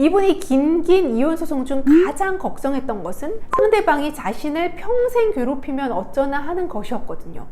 이분이 긴긴 이혼 소송 중 가장 걱정했던 것은 상대방이 자신을 평생 괴롭히면 어쩌나 하는 것이었거든요.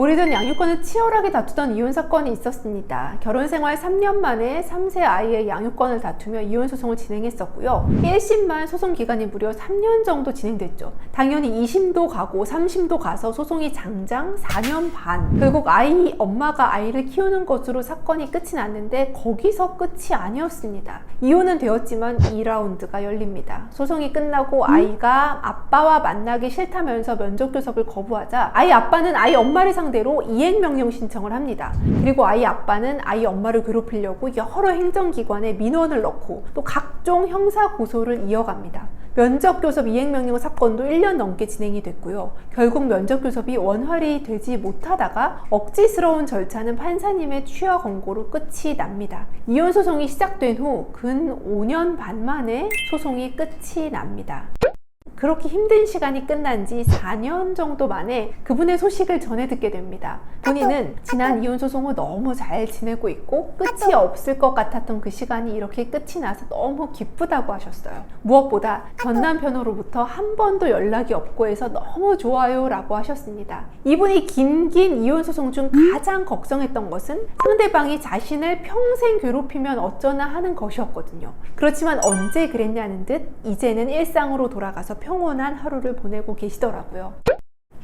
오래전 양육권을 치열하게 다투던 이혼 사건이 있었습니다. 결혼 생활 3년 만에 3세 아이의 양육권을 다투며 이혼 소송을 진행했었고요. 1심만 소송 기간이 무려 3년 정도 진행됐죠. 당연히 2심도 가고 3심도 가서 소송이 장장 4년 반. 결국 아이 엄마가 아이를 키우는 것으로 사건이 끝이 났는데 거기서 끝이 아니었습니다. 이혼은 되었지만 2라운드가 열립니다. 소송이 끝나고 아이가 아빠와 만나기 싫다면서 면접 교섭을 거부하자 아이 아빠는 아이 엄마를 상 대로 이행 명령 신청을 합니다. 그리고 아이 아빠는 아이 엄마를 괴롭히려고 여러 행정기관에 민원을 넣고 또 각종 형사 고소를 이어갑니다. 면접 교섭 이행 명령 사건도 1년 넘게 진행이 됐고요. 결국 면접 교섭이 원활히 되지 못하다가 억지스러운 절차는 판사님의 취하 권고로 끝이 납니다. 이혼 소송이 시작된 후 근 5년 반 만에 소송이 끝이 납니다. 그렇게 힘든 시간이 끝난 지 4년 정도 만에 그분의 소식을 전해 듣게 됩니다. 본인은 지난 이혼 소송 후 너무 잘 지내고 있고 끝이 없을 것 같았던 그 시간이 이렇게 끝이 나서 너무 기쁘다고 하셨어요. 무엇보다 전 남편으로부터 한 번도 연락이 없고 해서 너무 좋아요 라고 하셨습니다. 이분이 긴긴 이혼 소송 중 가장 걱정했던 것은 상대방이 자신을 평생 괴롭히면 어쩌나 하는 것이었거든요. 그렇지만 언제 그랬냐는 듯 이제는 일상으로 돌아가서 평온한 하루를 보내고 계시더라고요.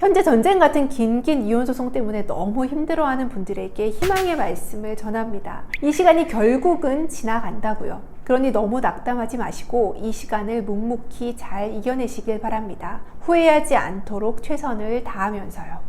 현재 전쟁 같은 긴긴 이혼 소송 때문에 너무 힘들어하는 분들에게 희망의 말씀을 전합니다. 이 시간이 결국은 지나간다고요. 그러니 너무 낙담하지 마시고 이 시간을 묵묵히 잘 이겨내시길 바랍니다. 후회하지 않도록 최선을 다하면서요.